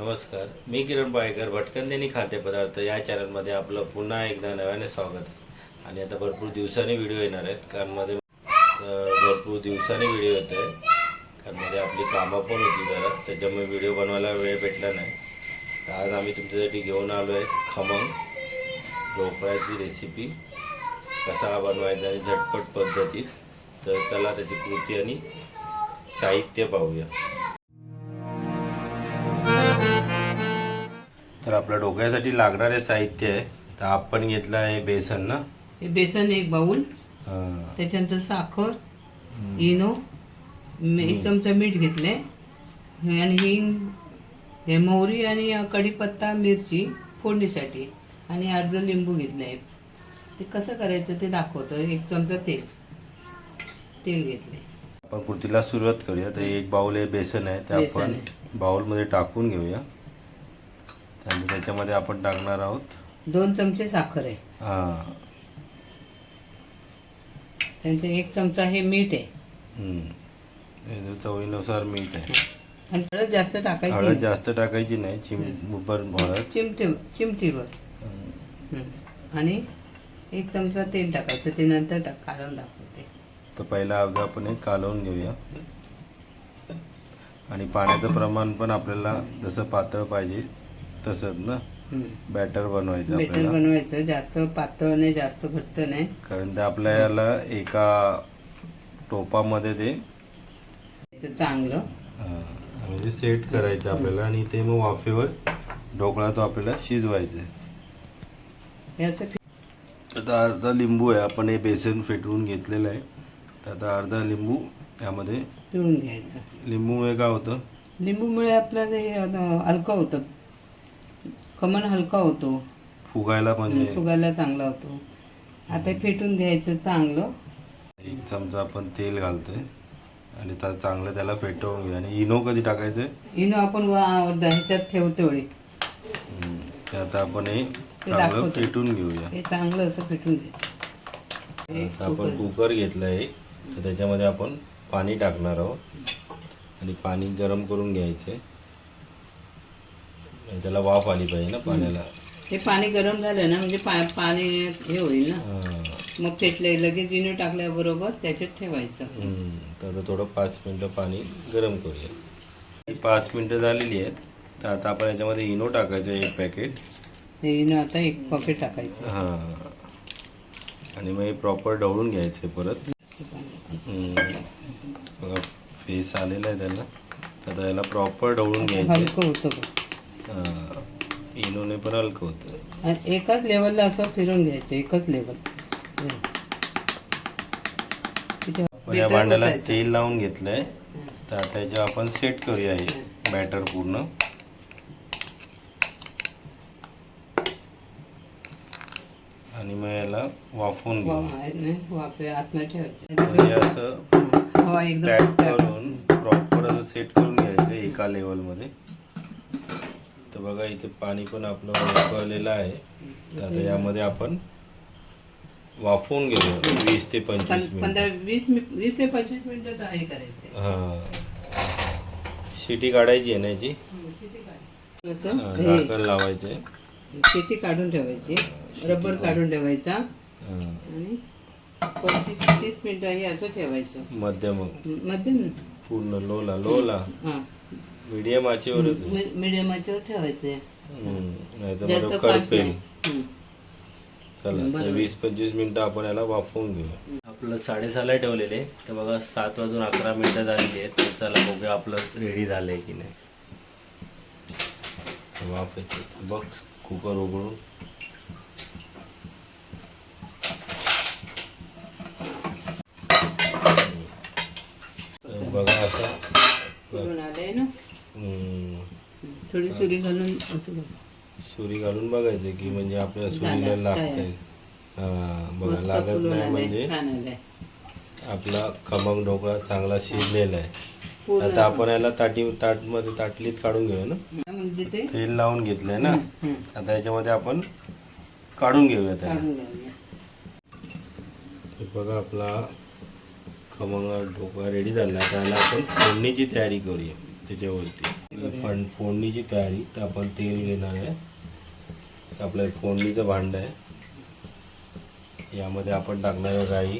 नमस्कार मी किरण पायकर भटकंदेनी खाद्यपदार्थ या चॅनलमध्ये आपलं पुन्हा एकदा नव्याने स्वागत आहे. आणि आता भरपूर दिवसांनी व्हिडिओ येणार आहेत कारण मध्ये भरपूर दिवसांनी व्हिडिओ येत आहे. कारणमध्ये आपली कामं पण होती जरा त्याच्यामुळे व्हिडिओ बनवायला वेळ भेटला नाही. तर आज आम्ही तुमच्यासाठी घेऊन आलो आहे खमंग ढोकळ्याची रेसिपी कसा बनवायचा आणि झटपट पद्धतीत. तर चला त्याची कृती आणि साहित्य पाहूया. तर आपल्या डोक्यासाठी लागणारे साहित्य आहे. तर आपण घेतलं आहे बेसन ना? हे बेसन एक बाऊल त्याच्यानंतर साखर इनो म- एक चमचा मीठ घेतले आणि हिंग हे मोहरी आणि कढीपत्ता मिरची फोडणीसाठी आणि अर्ध लिंबू घेतलं आहे ते कसं करायचं ते दाखवतं एक चमचा तेल. तेल घेतले आपण कृतीला सुरुवात करूया. तर एक बाउल हे बेसन आहे. ते बेसन आपण बाउलमध्ये टाकून घेऊया. त्यानंतर त्याच्यामध्ये आपण टाकणार आहोत. दोन चमचे साखर आहे. हां. त्यांचं एक चमचा हे मीठ आहे. हम्म. चवीनुसार मीठ आहे. आणि हळद जास्त टाकायची हळद नाही. जास्त टाकायची नाही. चिमभर हळद. चिमटे चिमटीवर. आणि एक चमचा तेल टाकायचं. ते नंतर टाक काढून दाखवते. तर पहिला अगदी आपण हे कालवून घेऊया. आणि पाण्याचं प्रमाण पण आपल्याला जसं पातळ पाहिजे तसंच ना? हं. बॅटर बनवायचं बेटर आपल्याला. बनवायचं. जास्त पातळ नाही जास्त घट्ट नाही. कारण ते आपल्याला एका टोपामध्ये ते त्याचं चांगलं. म्हणजे सेट करायचं आपल्याला आणि ते मग वाफेवर ढोकळा तो आपल्याला शिजवायचा. आहे. हे असं फि- आता अर्धा लिंबू आहे. आपण हे बेसन फेटवून घेतलेलं आहे. तर आता अर्धा लिंबू त्यामध्ये पिळून घ्यायचं. लिंबूमुळे काय होतं? लिंबूमुळे आपलं ते अं, हलकं होतं. खमण हलका होतो. फुगायला म्हणजे फुगायला चांगला होतो. आता फेटून घ्यायचं चांगलं. एक चमचा आपण तेल घालतोय. आणि त्या चांगलं त्याला फेटवून घेऊ आणि इनो कधी टाकायचं इनो आपण वा- ह्याच्यात ठेवतो वेळी ते आता आपण हे चांगलं दाखवते. फेटून घेऊया. हे चांगलं असं फेटून घ्यायचं. हे आता आपण कुकर. घेतलं आहे तर त्याच्यामध्ये आपण पाणी टाकणार आहोत. आणि पाणी गरम करून घ्यायचं आणि त्याला वाफ आली पाहिजे ना पाण्याला. हे पाणी गरम झालं ना म्हणजे पा पाणी हे होईल ना. हां. मग फेटले लगेच इनो टाकल्याबरोबर त्याच्यात ठेवायचं. हम्म. तर आता थोडं पाच मिनटं पाणी गरम करूया. ही पाच मिनटं झालेली आहेत. तर आता आपण याच्यामध्ये इनो टाकायचं एक पॅकेट हे इनो आता एक पॉकेट टाकायचं. हां. आणि मग हे प्रॉपर ढवळून घ्यायचं आहे परत. हम्म. बघा फेस आलेला आहे त्याला. तर आता याला प्रॉपर ढवळून घ्यायचं आहे. हलकं होतं बघ. इनोने पण हलकं होतं. आणि एकाच लेवलला असं फिरून घ्यायचं एकच लेवल पण या भांड्याला तेल लावून घेतलंय. तर आता याच्यावर आपण सेट करूया हे बॅटर पूर्ण. आणि मग याला वाफवून घेऊ. आतमध्ये ठेवायचं. म्हणजे असं हवा एकदम करून प्रॉपर असं सेट करून घ्यायचं एका लेवलमध्ये तर बघा इथे पाणी पण आपलं उकळलेलं आहे. तर आता यामध्ये आपण वाफवून घेऊया. वीस ते पंचवीस मिनिट. वीस ते पंचवीस मिनिटं हे करायचं. हा. शिटी काढायची आहे ना याची? हा, झाकण लावायचे. शेती काढून ठेवायची. रबर काढून. ठेवायचा. आणि पंचवीस तीस मिनिटं हे असं ठेवायचं. मध्यम. मध्यम. पूर्ण लोला लोला. हां. मीडियम आचेवर मिडियमाच्यावर ठेवायचं नाही तर जास्त बरं फास्ट करपेल नाही. चला वीस पंचवीस मिनिटं आपण याला वाफवून घेऊ आपलं साडेसहाला ठेवलेले तर बघा सात वाजून अकरा मिनिटं झालेली आहेत. तर चला बघूया आपलं रेडी झालंय की नाही. वाफ येते बघ कुकर उघडून तर बघा असं फुलून आलंय ना हम्म, थोडी सुरी घालून असं बघ. सुरी घालून बघायचं की म्हणजे आपल्या सुरीला झालं, लागतंय हा बघा मस्त लागत फुलून नाही आलंय. म्हणजे छान आलंय. आपला खमंग ढोकळा चांगला शिजलेला आहे. पूर्ण आता आपण याला ताटी ताटमध्ये ताटलीत काढून घेऊया ना? म्हणजे ते? तेल लावून घेतलंय ना? हं, आता याच्यामध्ये आपण काढून घेऊया त्याला. काढून हे बघा आपला खमंग ढोकळा रेडी झाला. त्याला आपण फोडणीची तयारी करूया त्याच्यावरती. पण फोडणीची तयारी तर आपण तेल घेणार आहे. आपलं फोडणीचं भांड आहे. यामध्ये आपण टाकणार आहे राई.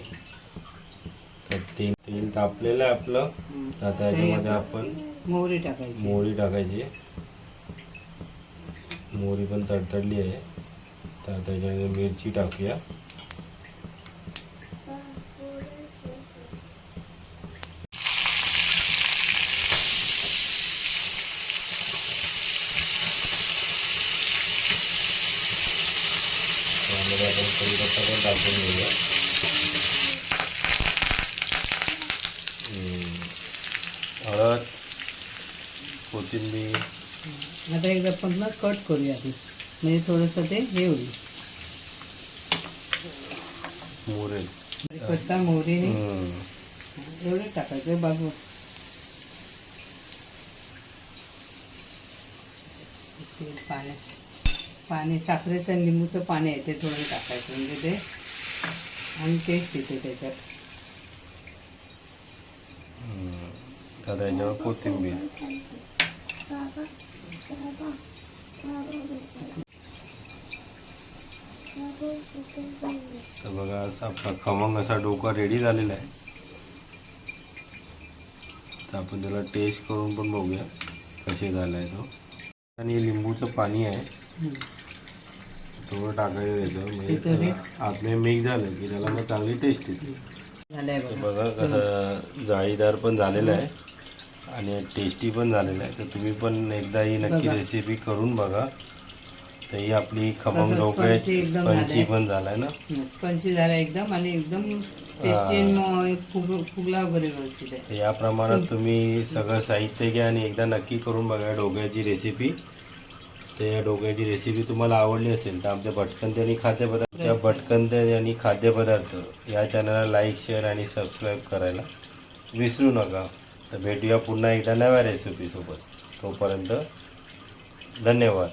तर तेल तेल तापलेलं आहे आपलं. तर आता याच्यामध्ये आपण मोहरी टाकायची. मोहरी टाकायची. मोहरी पण तडतडली आहे. तर आता याच्यामध्ये मिरची टाकूया त्यामध्ये आपण कढीपत्ता पण टाकून घेऊया. हळद कोथिंबीर. आता एकदा पण कट करूया आधी म्हणजे थोडंसं ते हे होईल. मोहरी. कच्चा मोहरीने हम्म. एवढं टाकायचं बाबू ते पाणी. पाणी साखरेचं लिंबूचं पाणी आहे ते थोडं टाकायचं. म्हणजे ते आणि टेस्ट येते त्याच्यात. याच्यावर कोथिंबीर. तर बघा असा आपला खमंग असा डोका रेडी झालेला आहे. तर आपण त्याला टेस्ट करून पण बघूया कसे झालं आहे तो. आणि लिंबूचं पाणी आहे. थोडं टाकायचं त्याच्यावर म्हणजे आतमध्ये मिक्स झालं की त्याला मग चांगली टेस्ट येते. बघा. कसं जाळीदार पण झालेलं आहे आणि टेस्टी पण झालेलं आहे. तर तुम्ही पण एकदा ही नक्की. रेसिपी करून बघा. तर ही आपली खमंग कसं ढोकळे स्पंजी एकदम स्पंची. पण झालाय ना? स्पंची झाला एकदम आणि एकदम या प्रमाणात तुम्ही सगळं साहित्य घ्या आणि एकदा नक्की करून बघा ढोकळ्याची रेसिपी तर या ढोकळ्याची रेसिपी तुम्हाला आवडली असेल तर आमच्या भटकंती आणि खाद्यपदार्थ भटकंते भटकंती आणि खाद्यपदार्थ या चॅनलला लाईक शेअर आणि सबस्क्राईब करायला विसरू नका. तर भेटूया पुन्हा एकदा नव्या रेसिपीसोबत तोपर्यंत धन्यवाद.